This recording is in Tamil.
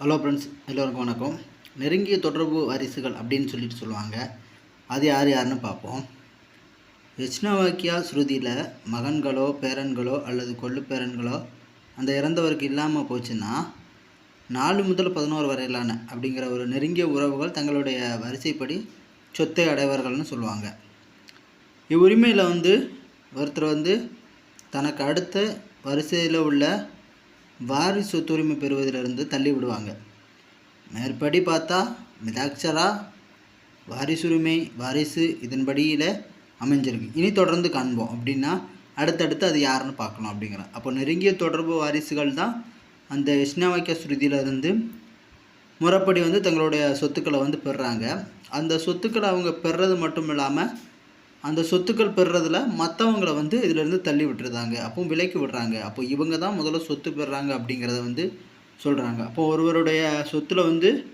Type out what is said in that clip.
ஹலோ ஃப்ரெண்ட்ஸ் எல்லோருக்கும் வணக்கம். நெருங்கிய தொடர்பு வாரிசுகள் அப்படின்னு சொல்லிட்டு சொல்லுவாங்க. அது யார் யாருன்னு பார்ப்போம். யஜ்னவாக்கியா ஸ்ருதியில் மகன்களோ பேரன்களோ அல்லது கொள்ளு பேரன்களோ அந்த இறந்தவருக்கு இல்லாமல் போச்சுன்னா நாலு முதல் பதினோரு வரையிலான அப்படிங்கிற ஒரு நெருங்கிய உறவுகள் தங்களுடைய வரிசைப்படி சொத்தை அடைவார்கள்னு சொல்லுவாங்க. இவ்வுரிமையில் வந்து ஒருத்தர் வந்து தனக்கு அடுத்த வரிசையில் உள்ள வாரி சொத்துரிமை பெறுவதிலிருந்து தள்ளி விடுவாங்க. மேற்படி பார்த்தா மிதாட்சரா வாரிசுரிமை வாரிசு இதன்படியில் அமைஞ்சிருக்கு. இனி தொடர்ந்து காண்போம். அப்படின்னா அடுத்தடுத்து அது யாருன்னு பார்க்கலாம் அப்படிங்கிறோம் அப்போ நெருங்கிய தொடர்பு வாரிசுகள் தான் அந்த இஷ்ணவாக்கிய ஸ்ருதியிலிருந்து முறைப்படி வந்து தங்களுடைய சொத்துக்களை வந்து பெறுறாங்க. அந்த சொத்துக்களை அவங்க பெறுறது மட்டும் இல்லாமல் அந்த சொத்துக்கள் பெறுறதுல மற்றவங்கள வந்து இதிலேருந்து தள்ளி விட்டுருதாங்க அப்போ விலைக்கு விடுறாங்க. அப்போ இவங்க தான் முதல்ல சொத்து பெறுறாங்க அப்படிங்கிறத வந்து சொல்கிறாங்க அப்போ ஒருவருடைய சொத்தில் வந்து